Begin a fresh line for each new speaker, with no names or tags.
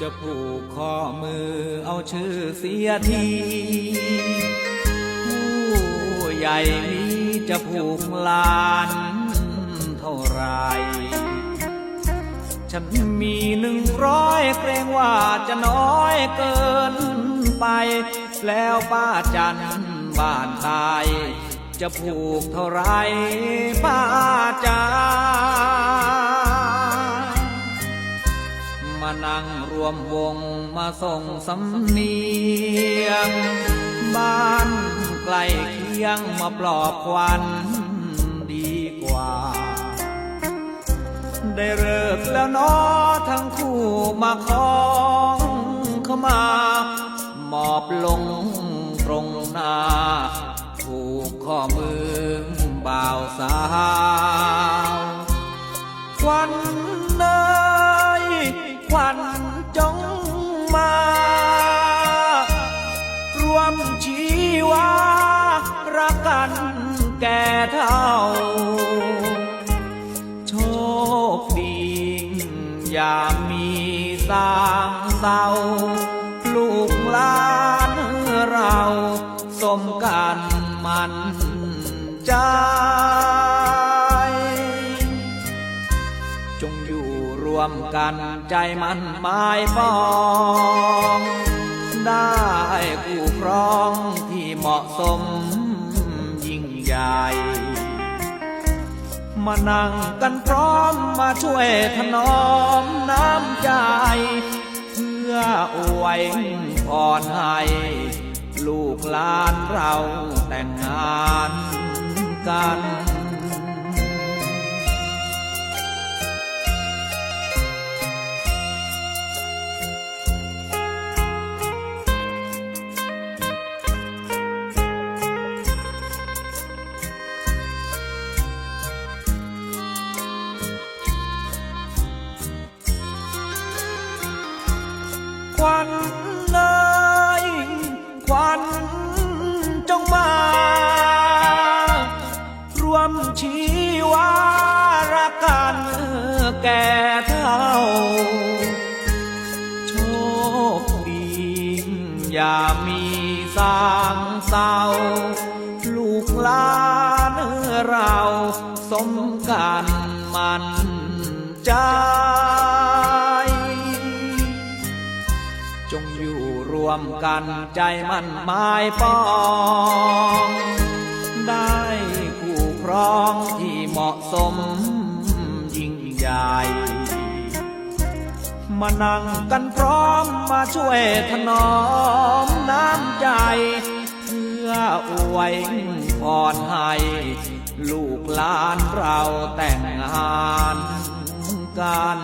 จะผูกข้อมือเอาชื่อเสียทีผู้ใหญ่นี้จะผูกลานเท่าไร ฉันมีหนึ่งร้อยเกรงว่าจะน้อยเกินไป แล้วป้าจันบ้านตาย จะผูกเท่าไรป้าจ๋า มานั่งรวมวงมาส่งสำเนียง บ้านใกล้เคียงมาปลอบควันดีกว่า ได้เลิกแล้วนอทั้งคู่มาคล้องเข้ามามอบลงตรงหน้าผูกข้อมือบ่าวสาวควันันจงมา รวมชีวารักกันแก่เท่า โชคดีอย่ามีสางเศร้า ลูกหลานเราสมกันมันใจจ วมกันใจมันหมายปอง ได้คู่ครองที่เหมาะสมยิ่งใหญ่มานั่งกันพร้อมมาช่วยถนอมน้ำใจ เพื่ออวยพรให้ลูกหลานเราแต่งงานกัน ควันเลยควันจงมา รวมชีวารักกันแก่เท่า โชคดีอย่ามีสางเศร้า ลูกหลานเราสมกันมันใจจ วมกันใจมันหมายปอง ได้คู่ครองที่เหมาะสมยิ่งใหญ่มานั่งกันพร้อมมาช่วยถนอมน้ำใจเพื่ออวยพรให้ลูกหลานเราแต่งงานกัน